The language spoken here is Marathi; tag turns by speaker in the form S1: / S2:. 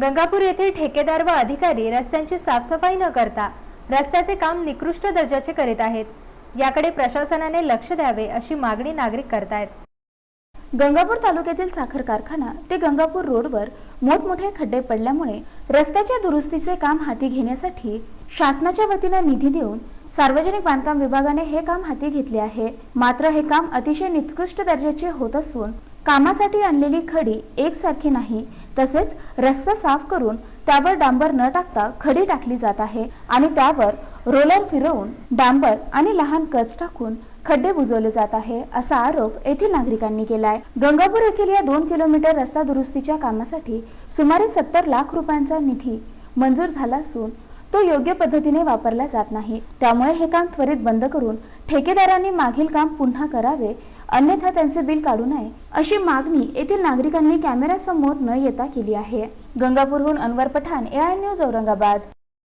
S1: गंगापूर येथील ठेकेदार व अधिकारी रस्त्यांची साफसफाई न करता रस्त्याचे काम निकृष्ट दर्जाचे करीत आहेत. याकडे प्रशासनाने लक्ष द्यावे अशी मागणी नागरिक करतायत.
S2: गंगापूर तालुक्यातील साखर कारखाना ते गंगापूर रोडवर मोठमोठे खड्डे पडल्यामुळे रस्त्याच्या दुरुस्तीचे काम हाती घेण्यासाठी शासनाच्या वतीनं निधी देऊन सार्वजनिक बांधकाम विभागाने हे काम हाती घेतले आहे. मात्र हे काम अतिशय निकृष्ट दर्जाचे होत असून कामासाठी आणलेली खडी एकसारखी नाही. तसेच रस्ता साफ करून त्यावर डांबर न टाकता खडी टाकली जात आहे आणि त्यावर रोलर फिरवून डांबर आणि लहान कच टाकून खड्डे बुजवले जात आहे असा आरोप येथील नागरिकांनी केलाय. गंगापूर येथील या दोन किलोमीटर रस्ता दुरुस्तीच्या कामासाठी सुमारे सत्तर लाख रुपयांचा निधी मंजूर झाला असून तो योग्य पद्धतीने वापरला जात नाही. त्यामुळे हे काम त्वरित बंद करून ठेकेदारांनी मागील काम पुन्हा करावे अन्यथा त्यांचे बिल काढू नये अशी मागणी येथील नागरिकांनी कॅमेऱ्यासमोर न येता केली आहे. गंगापूरहून Anwar Pathan A I news Aurangabad.